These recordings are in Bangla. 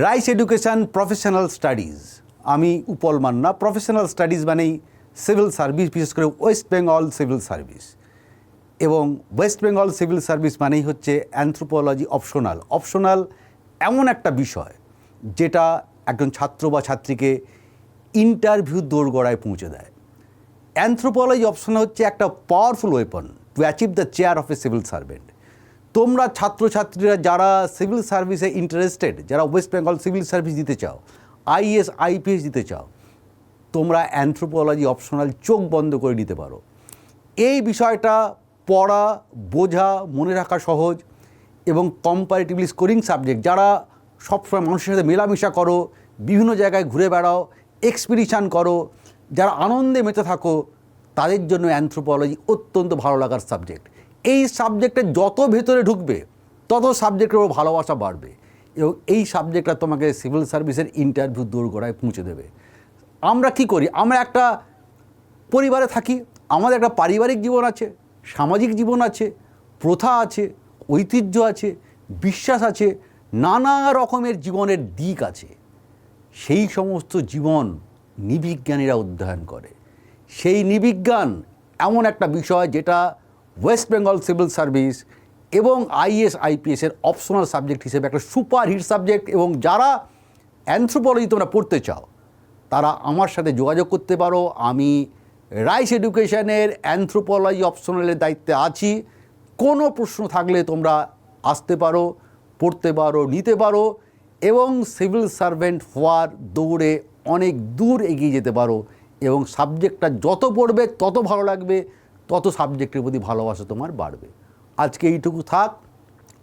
রাইস এডুকেশন প্রফেশনাল স্টাডিজ আমি উপল মান্না প্রফেশনাল স্টাডিজ মানেই সিভিল সার্ভিস বিশেষ করে ওয়েস্ট বেঙ্গল সিভিল সার্ভিস এবং ওয়েস্ট বেঙ্গল সিভিল সার্ভিস মানেই হচ্ছে অ্যানথ্রোপোলজি অপশনাল অপশনাল এমন একটা বিষয় যেটা একজন ছাত্র বা ছাত্রীকে ইন্টারভিউ দোরগড়ায় পৌঁছে দেয়। অ্যানথ্রোপোলজি অপশন হচ্ছে একটা powerful weapon to achieve the chair of a civil servant তোমরা ছাত্রছাত্রীরা যারা সিভিল সার্ভিসে ইন্টারেস্টেড যারা ওয়েস্ট বেঙ্গল সিভিল সার্ভিস দিতে চাও আইএস আইপিএস দিতে চাও, তোমরা অ্যানথ্রোপোলজি অপশনাল চোখ বন্ধ করে নিতে পারো। এই বিষয়টা পড়া, বোঝা, মনে রাখা সহজ এবং কম্পারেটিভলি স্কোরিং সাবজেক্ট যারা সবসময় মানুষের সাথে মেলামেশা করো, বিভিন্ন জায়গায় ঘুরে বেড়াও এক্সপিডিশান করো, যারা আনন্দে মেতে থাকো, তাদের জন্য অ্যানথ্রোপোলজি অত্যন্ত ভালো লাগার সাবজেক্ট এই সাবজেক্টে যত ভেতরে ঢুকবে, তত সাবজেক্টের উপর ভালোবাসা বাড়বে। এবং এই সাবজেক্টটা তোমাকে সিভিল সার্ভিসের ইন্টারভিউ দোরগোড়ায় পৌঁছে দেবে। আমরা কি করি? আমরা একটা পরিবারে থাকি, আমাদের একটা পারিবারিক জীবন আছে, সামাজিক জীবন আছে, প্রথা আছে, ঐতিহ্য আছে, বিশ্বাস আছে, নানা রকমের জীবনের দিক আছে। সেই সমস্ত জীবন নিবিজ্ঞানীরা অধ্যয়ন করে। সেই নিবিজ্ঞান এমন একটা বিষয় যেটা ওয়েস্ট বেঙ্গল সিভিল সার্ভিস এবং আইএস আইপিএসের অপশনাল সাবজেক্ট হিসেবে একটা সুপার হিট সাবজেক্ট এবং যারা অ্যানথ্রোপোলজি তোমরা পড়তে চাও, তারা আমার সাথে যোগাযোগ করতে পারো। আমি রাইস এডুকেশনের অ্যানথ্রোপোলজি অপশনালের দায়িত্বে আছি। কোনো প্রশ্ন থাকলে তোমরা আসতে পারো, পড়তে পারো, নিতে পারো এবং সিভিল সার্ভেন্ট হওয়ার দৌড়ে অনেক দূর এগিয়ে যেতে পারো এবং সাবজেক্টটা যত পড়বে তত ভালো লাগবে। তত সাবজেক্টের প্রতি ভালোবাসা তোমার বাড়বে। আজকে এইটুকু থাক,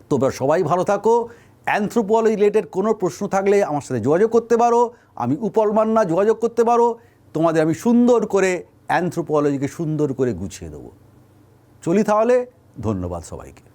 তোমরা সবাই ভালো থাকো। অ্যান্থ্রোপোলজি রিলেটেড কোনো প্রশ্ন থাকলে আমার সাথে যোগাযোগ করতে পারো। আমি উপল মান্না, যোগাযোগ করতে পারো। তোমাদের আমি সুন্দর করে অ্যান্থ্রোপোলজিকে সুন্দর করে গুছিয়ে দেবো। চলি তাহলে, ধন্যবাদ সবাইকে।